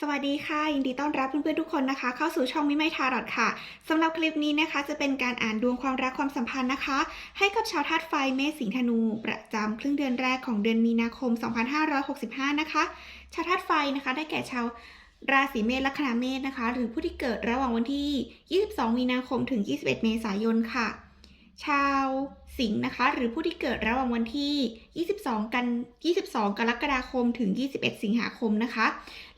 สวัสดีค่ะ ยินดีต้อนรับเพื่อนๆทุกคนนะคะ เข้าสู่ช่องมิไม่ทารอดค่ะสำหรับคลิปนี้นะคะ จะเป็นการอ่านดวงความรักความสัมพันธ์นะคะ ให้กับชาวธาตุไฟเมษสิงห์ธนู ประจำครึ่งเดือนแรกของเดือนมีนาคม 2565 นะคะ ชาวธาตุไฟนะคะ ได้แก่ชาวราศีเมษลัคนาเมษนะคะ หรือผู้ที่เกิดระหว่างวันที่ 22 มีนาคมถึง 21 เมษายนค่ะ ชาวสิงห์นะคะ หรือผู้ที่เกิดระหว่างวันที่ 22 กัน 22 กรกฎาคมถึง 21 สิงหาคมนะคะ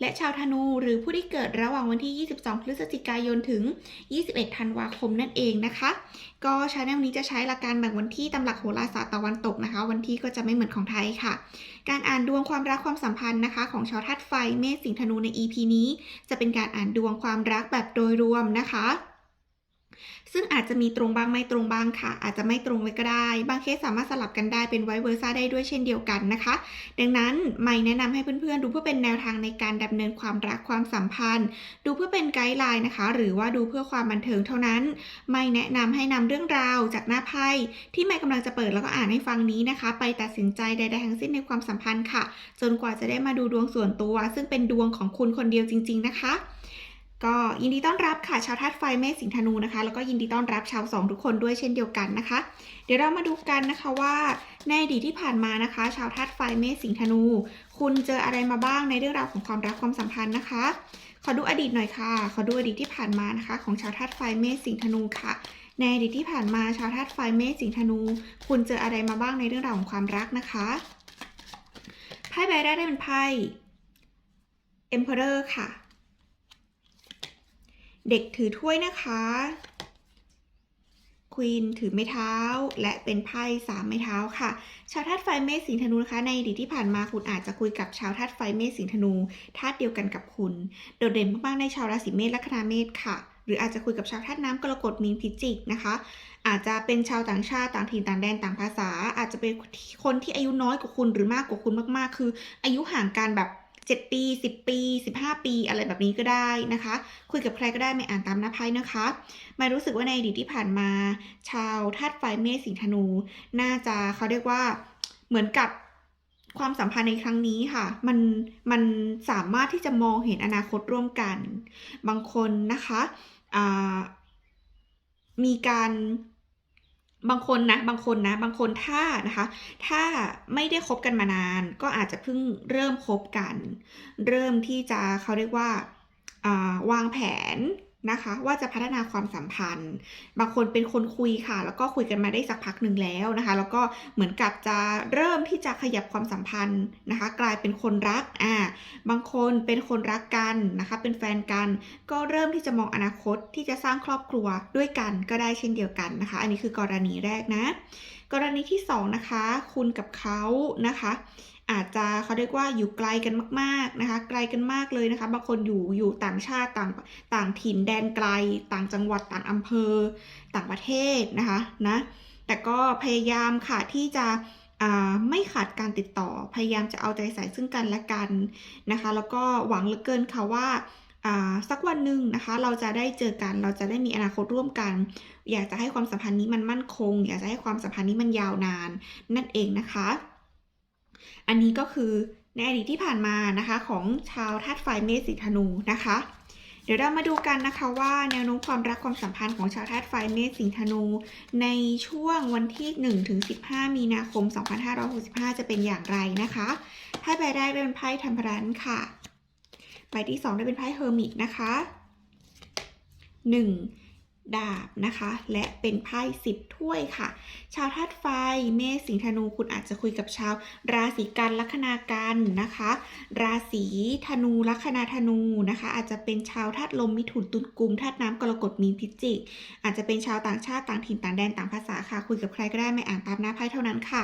และชาวธนูหรือผู้ที่เกิดระหว่างวันที่ 22 พฤศจิกายนถึง 21 ธันวาคมนั่นเองนะคะ ก็ชาแนลนี้จะใช้หลักการแบ่งวันที่ตำหลักโหราศาสตร์ตะวันตกนะคะ วันที่ก็จะไม่เหมือนของไทยค่ะ การอ่านดวงความรักความสัมพันธ์นะคะ ของชาวธาตุไฟเมษสิงห์ธนูใน EP นี้ จะเป็นการอ่านดวงความรักแบบโดยรวมนะคะ ซึ่งอาจจะมีตรงบ้างไม่ตรงบ้างค่ะ อาจจะไม่ตรงเลยก็ได้ บางเคสสามารถสลับกันได้เป็นไวเวอร์ซ่าได้ด้วยเช่นเดียวกันนะคะ ดังนั้นไม่แนะนำให้เพื่อนๆ ดูเพื่อเป็นแนวทางในการดำเนินความรักความสัมพันธ์ ดูเพื่อเป็นไกด์ไลน์นะคะ หรือว่าดูเพื่อความบันเทิงเท่านั้น ไม่แนะนำให้นำเรื่องราวจากหน้าไพ่ที่ไม่กำลังจะเปิดแล้วก็อ่านให้ฟังนี้นะคะ ไปตัดสินใจใดๆทั้งสิ้นในความสัมพันธ์ค่ะ จนกว่าจะได้มาดูดวงส่วนตัว ซึ่งเป็นดวงของคุณคนเดียวจริง ๆ นะคะ ก็ยินดีต้อนรับค่ะชาวธาตุไฟเมษสิงธนูนะคะ แล้วก็ยินดีต้อนรับชาวสองทุกคนด้วยเช่นเดียวกันนะคะ เดี๋ยวเรามาดูกันนะคะว่าในอดีตที่ผ่านมานะคะ ชาวธาตุไฟเมษสิงธนู คุณเจออะไรมาบ้างในเรื่องราวของความรักความสัมพันธ์นะคะ ขอดูอดีตหน่อยค่ะ ขอดูอดีตที่ผ่านมานะคะ ของชาวธาตุไฟเมษสิงธนูค่ะ ในอดีตที่ผ่านมาชาวธาตุไฟเมษสิงธนู คุณเจออะไรมาบ้างในเรื่องราวของความรักนะคะไพ่ใบแรกได้เป็นไพ่ Emperor ค่ะ เด็กถือถ้วยนะคะควีนถือไม้เท้า และเป็นไพ่สามไม้เท้าค่ะ ชาวธาตุไฟเมษสิงห์ธนูนะคะในอดีตที่ผ่านมาคุณอาจจะคุยกับชาวธาตุไฟเมษสิงห์ธนูธาตุเดียวกันกับคุณ โดดเด่นมากๆในชาวราศีเมษลัคนาเมษค่ะ หรืออาจจะคุยกับชาวธาตุน้ำกรกฎมีนพิจิกนะคะ อาจจะเป็นชาวต่างชาติต่างถิ่นต่างแดนต่างภาษา อาจจะเป็นคนที่อายุน้อยกว่าคุณหรือมากกว่าคุณมากๆ คือ อายุห่างกันแบบ 7 ปี 10 ปี 15 ปี อะไรแบบนี้ก็ได้นะคะ คุยกับใครก็ได้ไม่อ่านตามหน้าไพ่นะคะไม่รู้สึกว่าในอดีตที่ผ่านมา ชาวธาตุไฟเมษสิงธนู น่าจะเขาเรียกว่าเหมือนกับความสัมพันธ์ในครั้งนี้ค่ะ มันมันสามารถที่จะมองเห็นอนาคตร่วมกัน บางคนนะคะมีการ บางคนนะบางคนนะบางคนถ้านะคะ ถ้าไม่ได้คบกันมานาน ก็อาจจะเพิ่งเริ่มคบกัน เริ่มที่จะเขาเรียกว่าวางแผน นะคะ ว่าจะพัฒนาความสัมพันธ์ บางคนเป็นคนคุยค่ะ แล้วก็คุยกันมาได้สักพักหนึ่งแล้วนะคะ แล้วก็เหมือนกับจะเริ่มที่จะขยับความสัมพันธ์นะคะ กลายเป็นคนรักอ่าบางคนเป็นคนรักกันนะคะ เป็นแฟนกัน ก็เริ่มที่จะมองอนาคตที่จะสร้างครอบครัวด้วยกันก็ได้เช่นเดียวกันนะคะ อันนี้คือกรณีแรกนะ กรณีที่สองนะคะคุณกับเขานะคะ อาจจะเขาเรียกว่าอยู่ไกลกันมากๆนะคะไกลกันมากเลยนะคะบางคนอยู่อยู่ต่างชาติต่างต่างถิ่นแดนไกล ต่างจังหวัดต่างอำเภอ ต่างประเทศนะคะนะแต่ก็พยายามค่ะที่จะไม่ขาดการติดต่อ พยายามจะเอาใจใส่ซึ่งกันและกันนะคะ แล้วก็หวังเหลือเกินค่ะว่าสักวันหนึ่งนะคะ เราจะได้เจอกัน เราจะได้มีอนาคตร่วมกัน อยากจะให้ความสัมพันธ์นี้มันมั่นคง อยากจะให้ความสัมพันธ์นี้มันยาวนาน นั่นเองนะคะ อันนี้ก็คือในอดีตที่ผ่านมานะคะของชาวธาตุไฟเมษสิงห์ธนูนะคะ เดี๋ยวเรามาดูกันนะคะว่าแนวโน้มความรักความสัมพันธ์ของชาวธาตุไฟเมษสิงห์ธนู ในช่วงวันที่1ถึง15 มีนาคม 2565 จะเป็นอย่างไรนะคะไพ่ใบแรกได้เป็นไพ่ทัมพรันค่ะใบที่ 2 ได้เป็นไพ่เฮอร์มิตนะคะ 1 ดาบนะคะ และเป็นไพ่สิบถ้วยค่ะ ชาวธาตุไฟ เมษสิงห์ธนูคุณอาจจะคุยกับชาว ราศีกันลัคนากันนะคะ ราศีธนูลัคนาธนูนะคะ อาจจะเป็นชาวธาตุลมมิถุนตุลกุมธาตุน้ำกรกฎมีนพิจิก อาจจะเป็นชาวต่างชาติต่างถิ่นต่างแดนต่างภาษาค่ะ คุยกับใครก็ได้ไม่อ่านตามหน้าไพ่เท่านั้นค่ะ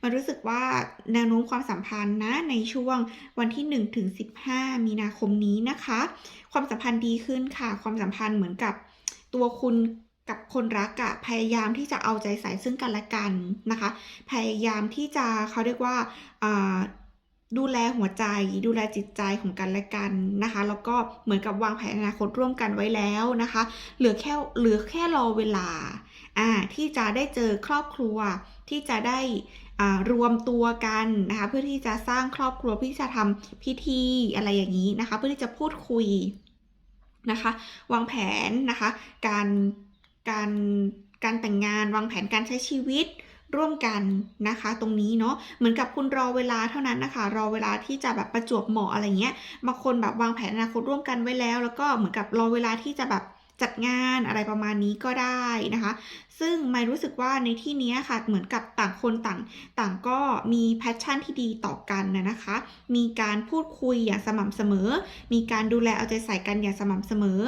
มารู้สึกว่าแนวโน้มความสัมพันธ์นะในช่วงวันที่1ถึง15 มีนาคมนี้นะคะ ความสัมพันธ์ดีขึ้นค่ะ ความสัมพันธ์เหมือนกับ ตัวคุณกับคนรักอะพยายามที่จะเอาใจใส่ซึ่งกันและกันนะคะ พยายามที่จะเขาเรียกว่าดูแลหัวใจ ดูแลจิตใจของกันและกันนะคะ แล้วก็เหมือนกับวางแผนอนาคตร่วมกันไว้แล้วนะคะ เหลือแค่เหลือแค่รอเวลาอ่าที่จะได้เจอครอบครัวที่จะได้รวมตัวกันนะคะเพื่อที่จะสร้างครอบครัวเพื่อที่จะทำพิธีอะไรอย่างนี้นะคะ เพื่อที่จะพูดคุย นะคะ วางแผนนะคะ การการการแต่งงานวางแผนการใช้ชีวิตร่วมกันนะคะ ตรงนี้เนาะเหมือนกับคุณรอเวลาเท่านั้นนะคะ รอเวลาที่จะแบบประจวบเหมาะอะไรเงี้ยบางคนแบบวางแผนอนาคตร่วมกันไว้แล้ว แล้วก็เหมือนกับรอเวลาที่จะแบบจัดงานอะไรประมาณนี้ก็ได้นะคะซึ่งไม่รู้สึกว่าในที่นี้ค่ะเหมือนกับต่างคนต่างต่างก็มีแพชชั่นที่ดีต่อกันนะนะคะ มีการพูดคุยอย่างสม่ำเสมอ มีการดูแลเอาใจใส่กันอย่างสม่ำเสมอ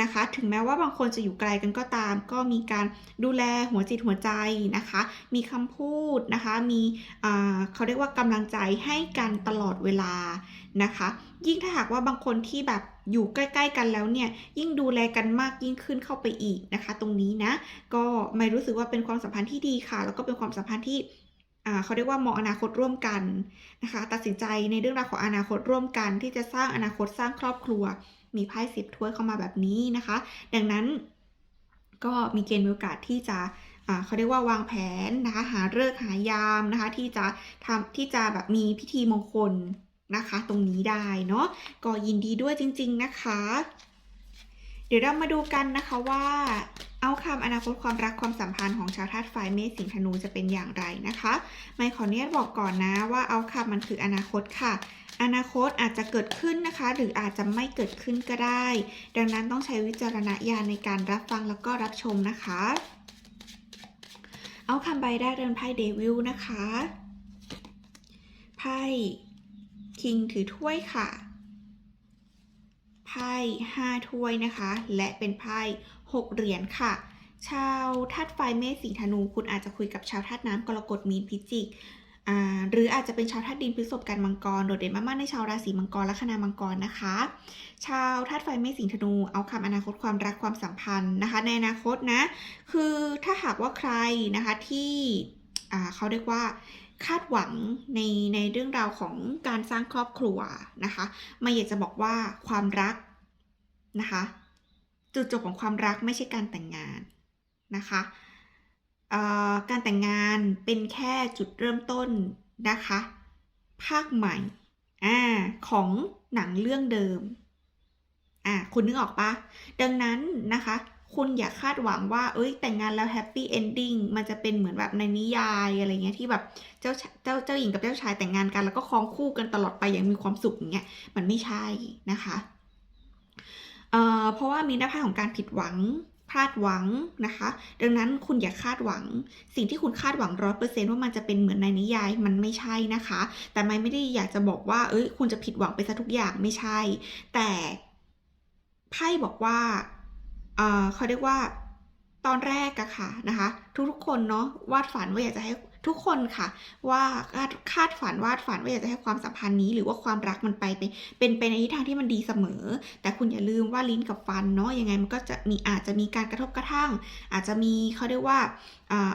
นะคะ ถึงแม้ว่าบางคนจะอยู่ไกลกันก็ตาม ก็มีการดูแลหัวจิตหัวใจนะคะ มีคำพูดนะคะ มีเขาเรียกว่ากำลังใจให้กันตลอดเวลานะคะ ยิ่งถ้าหากว่าบางคนที่แบบอยู่ใกล้ ๆ กันแล้วเนี่ยยิ่งดูแลกันมากยิ่งขึ้นเข้าไปอีกนะคะ ตรงนี้นะ ก็ไม่รู้สึกว่าเป็นความสัมพันธ์ที่ดีค่ะ แล้วก็เป็นความสัมพันธ์ที่เขาเรียกว่ามองอนาคตร่วมกันนะคะ ตัดสินใจในเรื่องราวของอนาคตร่วมกัน ที่จะสร้างอนาคตสร้างครอบครัว มีไพ่สิบถ้วยเข้ามาแบบนี้นะคะ ดังนั้นก็มีเกณฑ์มีโอกาสที่จะเขาเรียกว่าวางแผนนะคะหาเลิกหายามนะคะที่จะทำที่จะแบบมีพิธีมงคลนะคะ ตรงนี้ได้เนาะก็ยินดีด้วยจริง ๆนะคะ เดี๋ยวเรามาดูกันนะคะว่า เอาคำอนาคตความรักความสัมพันธ์ของชาวธาตุไฟเมษสิงห์ธนูจะเป็นอย่างไรนะคะไม่ขอเนียบอกก่อนนะว่าเอาคำมันคืออนาคตค่ะ อนาคตอาจจะเกิดขึ้นนะคะ หรืออาจจะไม่เกิดขึ้นก็ได้ ดังนั้นต้องใช้วิจารณญาณในการรับฟังแล้วก็รับชมนะคะ เอาคำใบได้เรือนไพ่เดวิลนะคะไพ่คิงถือถ้วยค่ะไพ่ห้าถ้วยนะคะ และเป็นไพ่ หกเหรียญค่ะ ชาวธาตุไฟเมษสิงห์ธนู คุณอาจจะคุยกับชาวธาตุน้ำกรกฎมีนพิจิกอ่าหรืออาจจะเป็นชาวธาตุดินพฤษภกันมังกร โดดเด่นมากๆในชาวราศีมังกรและคณามังกรนะคะ ชาวธาตุไฟเมษสิงธนู เอาคำอนาคตความรักความสัมพันธ์นะคะ ในอนาคตนะ คือถ้าหากว่าใครนะคะที่อ่าเขาเรียกว่าคาดหวังในในเรื่องราวของการสร้างครอบครัวนะคะไม่อยากจะบอกว่าความรักนะคะ จุดจบของความรักไม่ใช่การแต่งงานนะคะการแต่งงานเป็นแค่จุดเริ่มต้นนะคะ ภาคใหม่อของหนังเรื่องเดิมอ่าคุณนึกออกปะดังนั้นนะคะ คุณอย่าคาดหวังว่า เอ้ย แต่งงานแล้วแฮปปี้เอนดิ้งมันจะเป็นเหมือนแบบในนิยายอะไรเงี้ยที่แบบเจ้าเจ้าเจ้าหญิงกับเจ้าชายแต่งงานกันแล้วก็ครองคู่กันตลอดไปอย่างมีความสุขอย่างเงี้ยมันไม่ใช่นะคะ เพราะว่ามีหน้าไพ่ของการผิดหวังพลาดหวังนะคะ ดังนั้นคุณอย่าคาดหวัง สิ่งที่คุณคาดหวังร้อยเปอร์เซนต์ว่ามันจะเป็นเหมือนในนิยายมันไม่ใช่นะคะ แต่ไม่ไม่ได้อยากจะบอกว่า เอ้ย คุณจะผิดหวังไปซะทุกอย่างไม่ใช่ แต่ไพ่บอกว่าเเขาเรียกว่าตอนแรกอะค่ะนะคะ ทุกๆคนเนาะวาดฝันว่าอยากจะให้ ทุกคนค่ะ ว่าคาดฝันวาดฝันว่าอยากจะให้ความสัมพันธ์นี้ หรือว่าความรักมันไปเป็นเป็นไปในทิศทางที่มันดีเสมอ แต่คุณอย่าลืมว่าลิ้นกับฟันเนาะยังไงมันก็จะมีอาจจะมีการกระทบกระทั่ง อาจจะมีเขาเรียกว่า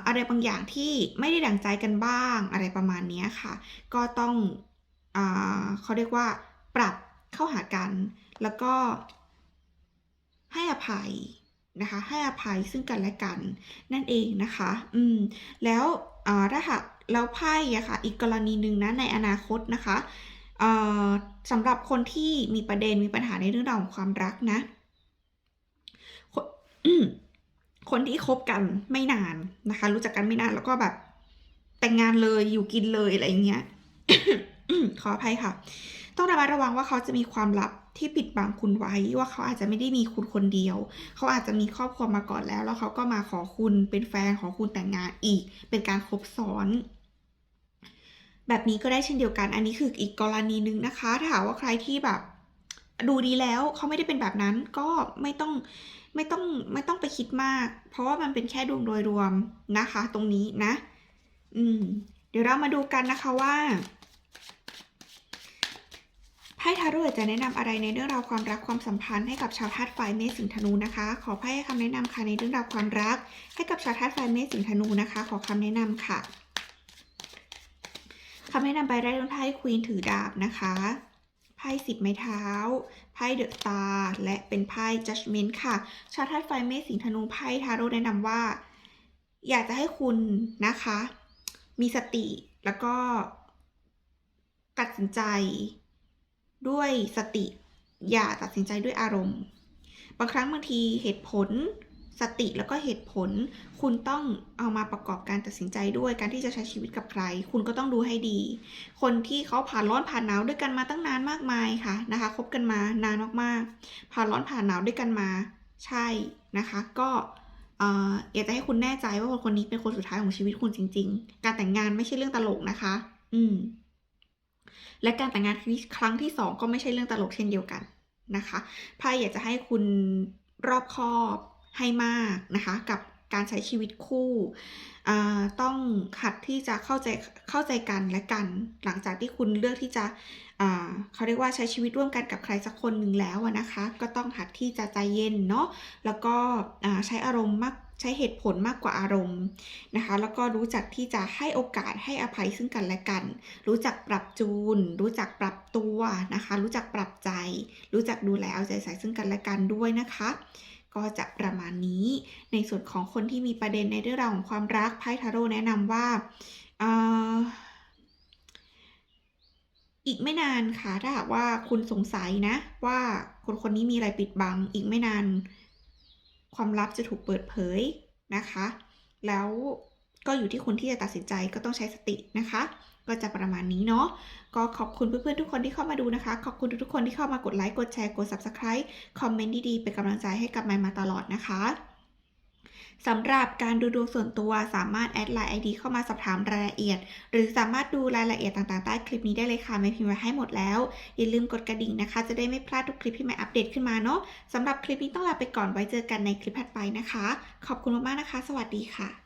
อะไรบางอย่างที่ไม่ได้ดั่งใจกันบ้างอะไรประมาณนี้ค่ะ ก็ต้องอเขาเรียกว่า ปรับเข้าหากัน แล้วก็ให้อภัยนะคะ ให้อภัยซึ่งกันและกันนั่นเองนะคะ อืม แล้ว ถ้าหากแล้วไพ่อะค่ะอีกกรณีหนึ่งนะในอนาคตนะคะเอ่อสำหรับคนที่มีประเด็นมีปัญหาในเรื่องราวของความรักนะคนคนที่คบกันไม่นานนะคะ รู้จักกันไม่นานแล้วก็แบบ แต่งงานเลยอยู่กินเลยอะไรอย่างเงี้ยขออภัยค่ะ ต้องระมัดระวังว่าเขาจะมีความลับ ที่ปิดบังคุณไว้ว่าเขาอาจจะไม่ได้มีคุณคนเดียว เขาอาจจะมีครอบครัวมาก่อนแล้ว แล้วเขาก็มาขอคุณเป็นแฟนขอคุณแต่งงานอีก เป็นการครบซ้อน แบบนี้ก็ได้เช่นเดียวกัน อันนี้คืออีกกรณีหนึ่งนะคะถ้าหากว่าใครที่แบบ ดูดีแล้วเขาไม่ได้เป็นแบบนั้นก็ไม่ต้องไม่ต้องไม่ต้องไปคิดมาก เพราะว่ามันเป็นแค่ดวงโดยรวมนะคะ ตรงนี้นะ อืม เดี๋ยวเรามาดูกันนะคะว่า พ่ทาโร่จะแนะนำอะไรในเรื่องราวความรักความสัมพันธ์ให้กับชาวธาตุไฟเมษสิงห์ธนูนะคะ ขอไพ่ให้คำแนะนำค่ะในเรื่องราวความรัก ให้กับชาวธาตุไฟเมษสิงห์ธนูนะคะ ขอคำแนะนำค่ะคำแนะนำใบแรกเป็นไพ่ควีนถือดาบนะคะไพ่สิบไม้เท้าไพ่เดอะสตาร์และเป็นไพ่จัดเมนต์ค่ะ ชาวธาตุไฟเมษสิงห์ธนูไพ่ทาโร่แนะนำว่า อยากจะให้คุณนะคะ มีสติแล้วก็ตัดสินใจ ด้วยสติ อย่าตัดสินใจด้วยอารมณ์ บางครั้งบางทีเหตุผลสติแล้วก็เหตุผล คุณต้องเอามาประกอบการตัดสินใจด้วยการที่จะใช้ชีวิตกับใคร คุณก็ต้องดูให้ดี คนที่เขาผ่านร้อนผ่านหนาวด้วยกันมาตั้งนานมากมายค่ะนะคะคบกันมานานมากๆ ผ่านร้อนผ่านหนาวด้วยกันมาใช่นะคะ ก็อยากจะให้คุณแน่ใจว่าคนคนนี้เป็นคนสุดท้ายของชีวิตคุณจริง ๆ การแต่งงานไม่ใช่เรื่องตลกนะคะ อืม และการแต่งงานครั้งที่สองก็ไม่ใช่เรื่องตลกเช่นเดียวกันนะคะไพ่อยากจะให้คุณรอบคอบให้มากนะคะ กับ การใช้ชีวิตคู่ต้องหัดที่จะเข้าใจเข้าใจกันและกัน หลังจากที่คุณเลือกที่จะเขาเรียกว่าใช้ชีวิตร่วมกันกับใครสักคนหนึ่งแล้วนะคะ ก็ต้องหัดที่จะใจเย็นเนาะแล้วก็ใช้อารมณ์มากใช้เหตุผลมากกว่าอารมณ์นะคะ แล้วก็รู้จักที่จะให้โอกาสให้อภัยซึ่งกันและกัน รู้จักปรับจูน รู้จักปรับตัวนะคะ รู้จักปรับใจ รู้จักดูแลเอาใจใส่ซึ่งกันและกันด้วยนะคะ ก็จะประมาณนี้ ในส่วนของคนที่มีประเด็นในเรื่องราวของความรักไพ่ทาโร่แนะนำว่าอีกไม่นานค่ะ ถ้าหากว่าคุณสงสัยนะ ว่าคนคนนี้มีอะไรปิดบัง อีกไม่นาน ความลับจะถูกเปิดเผยนะคะ แล้วก็อยู่ที่คุณที่จะตัดสินใจก็ต้องใช้สตินะคะ ก็จะประมาณนี้เนาะ ก็ขอบคุณเพื่อนๆทุกคนที่เข้ามาดูนะคะ ขอบคุณทุกๆคนที่เข้ามากดไลค์ กดแชร์ กด Subscribe คอมเมนต์ดีๆ เป็นกำลังใจให้กับไมค์มาตลอดนะคะสำหรับการดูดวงส่วนตัวสามารถแอดไลน์ ID เข้ามาสอบถามรายละเอียด หรือสามารถดูรายละเอียดต่างๆ ใต้คลิปนี้ได้เลยค่ะไม่พิมพ์ไว้ให้หมดแล้ว อย่าลืมกดกระดิ่งนะคะ จะได้ไม่พลาดทุกคลิปที่ใหม่อัปเดตขึ้นมาเนาะสำหรับคลิปนี้ต้องลาไปก่อนไว้เจอกันในคลิปถัดไปนะคะ ขอบคุณมากๆนะคะ สวัสดีค่ะ